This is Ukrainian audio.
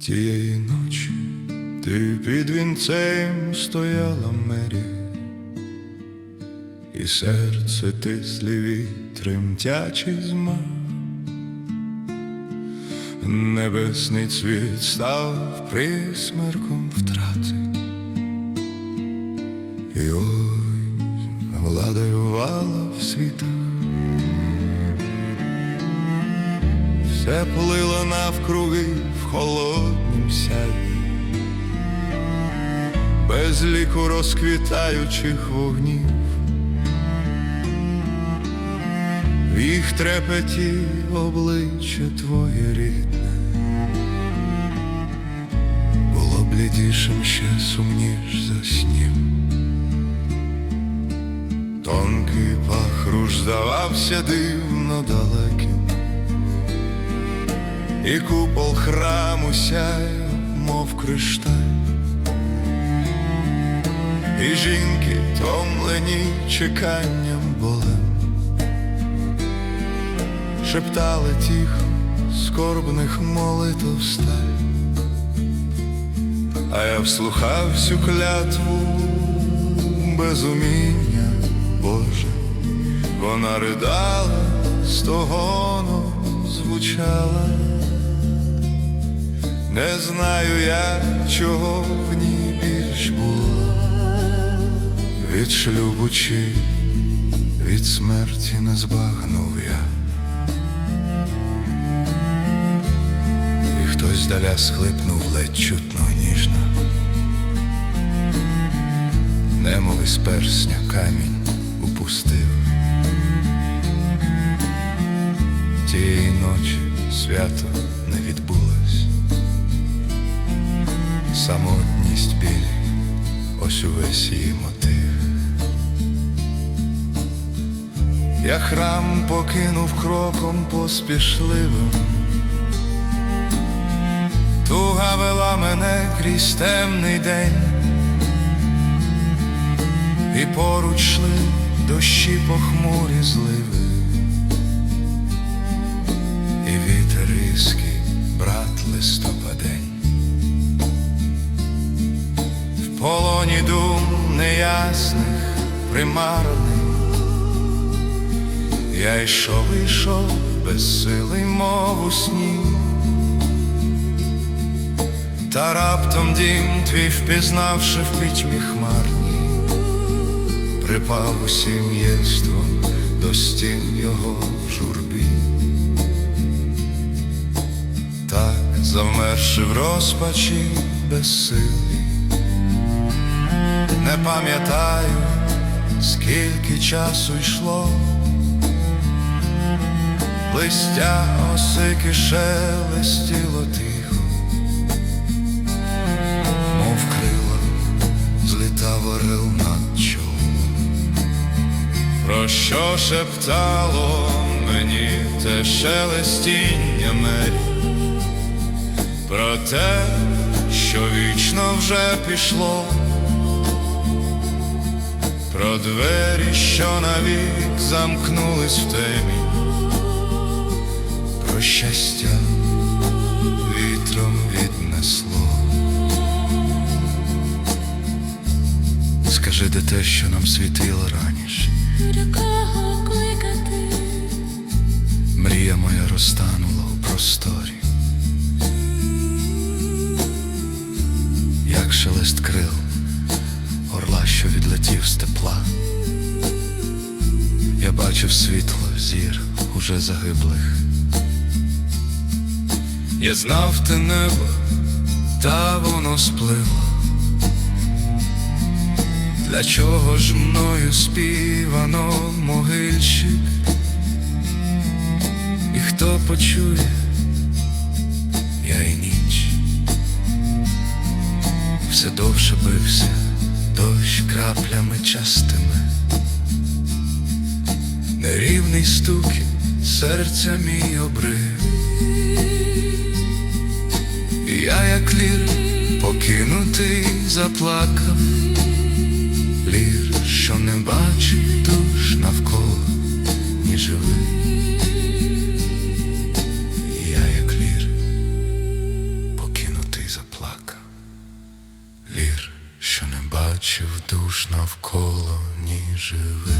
Тієї ночі ти під вінцем стояла мері, і серце тислі вітрем тячі зма. Небесний цвіт став присмерком втрати, і ой, владарювала в світах. Все плило навкруги в холоднім сяді, без ліку розквітаючих вогнів, в їх трепеті обличчя твоє рідне, було блідішим ще сумніш за снів. Тонкий пах руж здавався дивно далеким. І купол храму сяє, мов кришталь, і жінки томлені чеканням болем, шептали тихо скорбних молитв сталь, а я вслухав всю клятву безуміння Боже, вона ридала, стогоном звучала. Не знаю я, чого в ній більш було від шлюбу чи від смерті не збагнув я. І хтось здаля схлипнув ледь чутно ніжно, немов із персня камінь упустив. Тієї ночі свято не відбулось самотність білі, ось увесь її мотив. Я храм покинув кроком поспішливим, туга вела мене крізь темний день, і поруч шли дощі похмурі зливи, і вітер різкий, брат листопадень. Дум неясних, примарних, я йшов, йшов без сили, мов у сні, та раптом дім твій впізнавши в пітьмі хмарні, припав усім єством до стін його в журбі. Так завмерши в розпачі безсилі, пам'ятаю, скільки часу йшло, листя осики шелестіло тихо, мов крила злітав орел над чолом. Про що шептало мені те шелестіння мері? Про те, що вічно вже пішло, про двері, що навік замкнулись в темі, про щастя вітром віднесло. Скажи, де те, що нам світило раніше, До кого кликати? мрія моя розтанула у просторі. як шелест крил, що відлетів з тепла. Я бачив світло зір уже загиблих. Я знав те небо, та воно спливло. Для чого ж мною співано могильщик? І хто почує, я і ніч все довше бився, дощ краплями частими, нерівний стукіт серця мій обрив, я, як лір, покинутий, заплакав, лір, що не бачить душ навколо, ні живий. навколо ні живи.